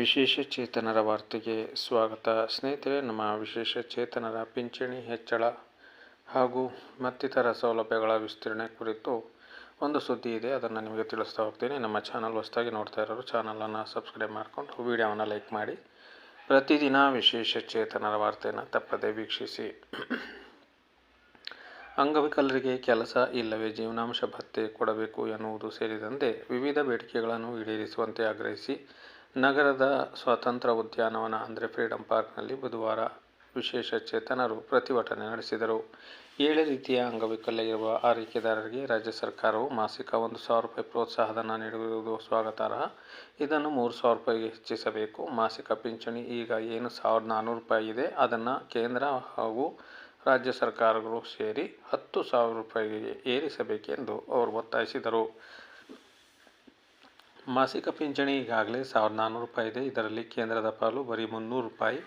ವಿಶೇಷ ಚೇತನರ ವಾರ್ತೆಗೆ ಸ್ವಾಗತ. ಸ್ನೇಹಿತರೆ, ನಮ್ಮ ವಿಶೇಷ ಚೇತನರ ಪಿಂಚಣಿ ಹೆಚ್ಚಳ ಹಾಗೂ ಮತ್ತಿತರ ಸೌಲಭ್ಯಗಳ ವಿಸ್ತರಣೆ ಕುರಿತು ಒಂದು ಸುದ್ದಿ ಇದೆ. ಅದನ್ನು ನಿಮಗೆ ತಿಳಿಸ್ತಾ ಹೋಗ್ತೀನಿ. ನಮ್ಮ ಚಾನಲ್ ಹೊಸದಾಗಿ ನೋಡ್ತಾ ಇರೋರು ಚಾನಲನ್ನು ಸಬ್ಸ್ಕ್ರೈಬ್ ಮಾಡಿಕೊಂಡು ವಿಡಿಯೋವನ್ನು ಲೈಕ್ ಮಾಡಿ. ಪ್ರತಿದಿನ ವಿಶೇಷ ಚೇತನರ ವಾರ್ತೆಯನ್ನು ತಪ್ಪದೇ ವೀಕ್ಷಿಸಿ. ಅಂಗವಿಕಲರಿಗೆ ಕೆಲಸ ಇಲ್ಲವೇ ಜೀವನಾಂಶ ಭತ್ಯೆ ಕೊಡಬೇಕು ಎನ್ನುವುದು ಸೇರಿದಂತೆ ವಿವಿಧ ಬೇಡಿಕೆಗಳನ್ನು ಈಡೇರಿಸುವಂತೆ ಆಗ್ರಹಿಸಿ ನಗರದ ಸ್ವಾತಂತ್ರ್ಯ ಉದ್ಯಾನವನ ಅಂದರೆ ಫ್ರೀಡಂ ಪಾರ್ಕ್ನಲ್ಲಿ ಬುಧವಾರ ವಿಶೇಷ ಚೇತನರು ಪ್ರತಿಭಟನೆ ನಡೆಸಿದರು. ಏಳು ರೀತಿಯ ಅಂಗವಿಕಲ ಇರುವ ಆರೈಕೆದಾರರಿಗೆ ರಾಜ್ಯ ಸರ್ಕಾರವು ಮಾಸಿಕ ಒಂದು ಸಾವಿರ ರೂಪಾಯಿ ಪ್ರೋತ್ಸಾಹಧನ ನೀಡುವುದು ಸ್ವಾಗತಾರ್ಹ. ಇದನ್ನು ಮೂರು ಸಾವಿರ ರೂಪಾಯಿಗೆ ಹೆಚ್ಚಿಸಬೇಕು. ಮಾಸಿಕ ಪಿಂಚಣಿ ಈಗ ಏನು ಸಾವಿರದ ನಾನ್ನೂರು ರೂಪಾಯಿ ಇದೆ. ಅದನ್ನು ಕೇಂದ್ರ ಹಾಗೂ ರಾಜ್ಯ ಸರ್ಕಾರಗಳು ಸೇರಿ ಹತ್ತು ಸಾವಿರ ರೂಪಾಯಿಗೆ ಏರಿಸಬೇಕೆಂದು ಅವರು ಒತ್ತಾಯಿಸಿದರು. ಮಾಸಿಕ ಪಿಂಚಣಿ ಈಗಾಗಲೇ ಸಾವಿರದ ನಾನ್ನೂರು ರೂಪಾಯಿ ಇದೆ. ಇದರಲ್ಲಿ ಕೇಂದ್ರದ ಪಾಲು ಬರೀ ಮುನ್ನೂರು ರೂಪಾಯಿ.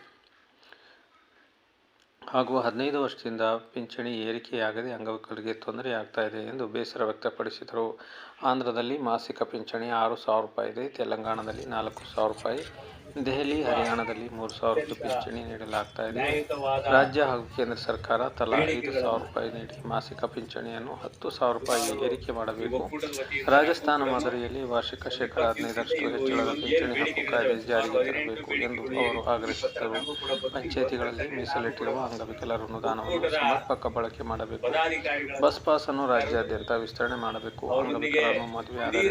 ಹಾಗೂ ಹದಿನೈದು ವರ್ಷದಿಂದ ಪಿಂಚಣಿ ಏರಿಕೆಯಾಗದೆ ಅಂಗವಿಕಲರಿಗೆ ತೊಂದರೆ ಆಗ್ತಾ ಇದೆ ಎಂದು ಬೇಸರ ವ್ಯಕ್ತಪಡಿಸಿದರು. ಆಂಧ್ರದಲ್ಲಿ ಮಾಸಿಕ ಪಿಂಚಣಿ ಆರು ಸಾವಿರ ರೂಪಾಯಿ ಇದೆ. ತೆಲಂಗಾಣದಲ್ಲಿ ನಾಲ್ಕು ಸಾವಿರ ರೂಪಾಯಿ. ದೆಹಲಿ, ಹರಿಯಾಣದಲ್ಲಿ ಮೂರು ಸಾವಿರ ರೂಪಾಯಿ ಪಿಂಚಣಿ ನೀಡಲಾಗ್ತಾ ಇದೆ. ರಾಜ್ಯ ಹಾಗೂ ಕೇಂದ್ರ ಸರ್ಕಾರ ತಲಾ ಐದು ಸಾವಿರ ರೂಪಾಯಿ ನೀಡಿ ಮಾಸಿಕ ಪಿಂಚಣಿಯನ್ನು ಹತ್ತು ಸಾವಿರ ರೂಪಾಯಿ ಏರಿಕೆ ಮಾಡಬೇಕು. ರಾಜಸ್ಥಾನ ಮಾದರಿಯಲ್ಲಿ ವಾರ್ಷಿಕ ಶೇಕಡ ಹದಿನೈದರಷ್ಟು ಹೆಚ್ಚಳದ ಪಿಂಚಣಿ ಹಕ್ಕು ಕಾಯ್ದೆ ಜಾರಿಗೆ ತರಬೇಕು ಎಂದು ಅವರು ಆಗ್ರಹಿಸಿದ್ದರು. ಪಂಚಾಯಿತಿಗಳಲ್ಲಿ ಮೀಸಲಿಟ್ಟಿರುವ ಅಂಗವಿಕಲರ ಅನುದಾನವನ್ನು ಸಮರ್ಪಕ ಬಳಕೆ ಮಾಡಬೇಕು. ಬಸ್ ಪಾಸ್ ಅನ್ನು ರಾಜ್ಯಾದ್ಯಂತ ವಿಸ್ತರಣೆ ಮಾಡಬೇಕು. ಅಂಗವಿಕಲರನ್ನು ಮದುವೆ ಆದರೆ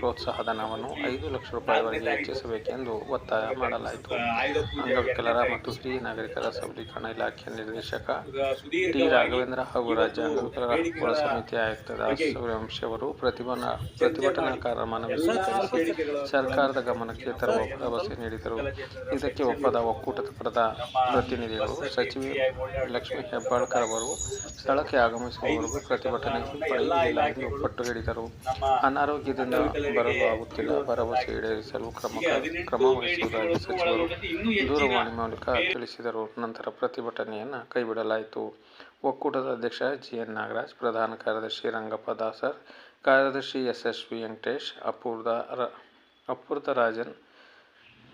ಪ್ರೋತ್ಸಾಹಧನವನ್ನು ಐದು ಲಕ್ಷ ರೂಪಾಯಿವರೆಗೆ ಹೆಚ್ಚಿಸಬೇಕೆಂದು ಒತ್ತಾಯ ಮಾಡಲಾಯಿತು. ಅಂಗವಿಕಲರ ಮತ್ತು ಸ್ತ್ರೀ ನಾಗರಿಕರ ಸಬಲೀಕರಣ ಇಲಾಖೆಯ ನಿರ್ದೇಶಕ ಟಿ ರಾಘವೇಂದ್ರ ಹಾಗೂ ರಾಜ್ಯ ಅಂಗವಿಕಲರ ಸಮಿತಿ ಆಯುಕ್ತ ದಾಸ್ ಸೂರ್ಯವಂಶಿ ಅವರು ಪ್ರತಿಭಟನಾ ಪ್ರತಿಭಟನಾಕಾರರ ಮನವಿ ಸ್ವೀಕರಿಸಿ ಸರ್ಕಾರದ ಗಮನಕ್ಕೆ ತರುವ ಭರವಸೆ ನೀಡಿದರು. ಇದಕ್ಕೆ ಒಪ್ಪದ ಒಕ್ಕೂಟದ ಪಡೆದ ಪ್ರತಿನಿಧಿಗಳು ಸಚಿವೆ ಲಕ್ಷ್ಮೀ ಹೆಬ್ಬಾಳ್ಕರ್ ಅವರು ಸ್ಥಳಕ್ಕೆ ಆಗಮಿಸುವವರೆಗೂ ಪ್ರತಿಭಟನೆ ಪಡೆಯುವುದಿಲ್ಲ ಎಂದು ಪಟ್ಟು ಹಿಡಿದರು. ಅನಾರೋಗ್ಯದಿಂದ ಬರಲು ಆಗುತ್ತಿಲ್ಲ. ಭರವಸೆ ಈಡೇರಿಸಲು ಕ್ರಮ ಕ್ರಮ ವಹಿಸುವುದಾಗಿ ಸಚಿವರು ದೂರವಾಣಿ ಮೂಲಕ ತಿಳಿಸಿದರು. ನಂತರ ಪ್ರತಿಭಟನೆಯನ್ನು ಕೈಬಿಡಲಾಯಿತು. ಒಕ್ಕೂಟದ ಅಧ್ಯಕ್ಷ ಜಿಎನ್ ನಾಗರಾಜ್, ಪ್ರಧಾನ ಕಾರ್ಯದರ್ಶಿ ರಂಗಪ್ಪ ದಾಸರ್, ಕಾರ್ಯದರ್ಶಿ ಎಸ್ ಎಸ್ ವೆಂಕಟೇಶ್, ಅಪೂರ್ದ ರ, ಅಪೂರ್ದ ರಾಜನ್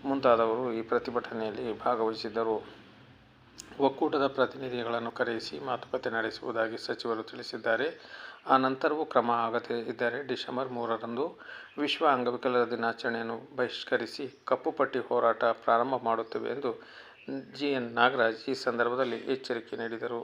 ಮುಂತಾದವರು ಈ ಪ್ರತಿಭಟನೆಯಲ್ಲಿ ಭಾಗವಹಿಸಿದ್ದರು. ಒಕ್ಕೂಟದ ಪ್ರತಿನಿಧಿಗಳನ್ನು ಕರೆಯಿಸಿ ಮಾತುಕತೆ ನಡೆಸುವುದಾಗಿ ಸಚಿವರು ತಿಳಿಸಿದ್ದಾರೆ. ಆ ನಂತರವೂ ಕ್ರಮ ಆಗದೇ ಇದ್ದರೆ ಡಿಸೆಂಬರ್ ಮೂರರಂದು ವಿಶ್ವ ಅಂಗವಿಕಲರ ದಿನಾಚರಣೆಯನ್ನು ಬಹಿಷ್ಕರಿಸಿ ಕಪ್ಪು ಪಟ್ಟಿ ಹೋರಾಟ ಪ್ರಾರಂಭ ಮಾಡುತ್ತೇವೆ ಎಂದು ಜಿ ಎನ್ ನಾಗರಾಜ್ ಈ ಸಂದರ್ಭದಲ್ಲಿ ಎಚ್ಚರಿಕೆ ನೀಡಿದರು.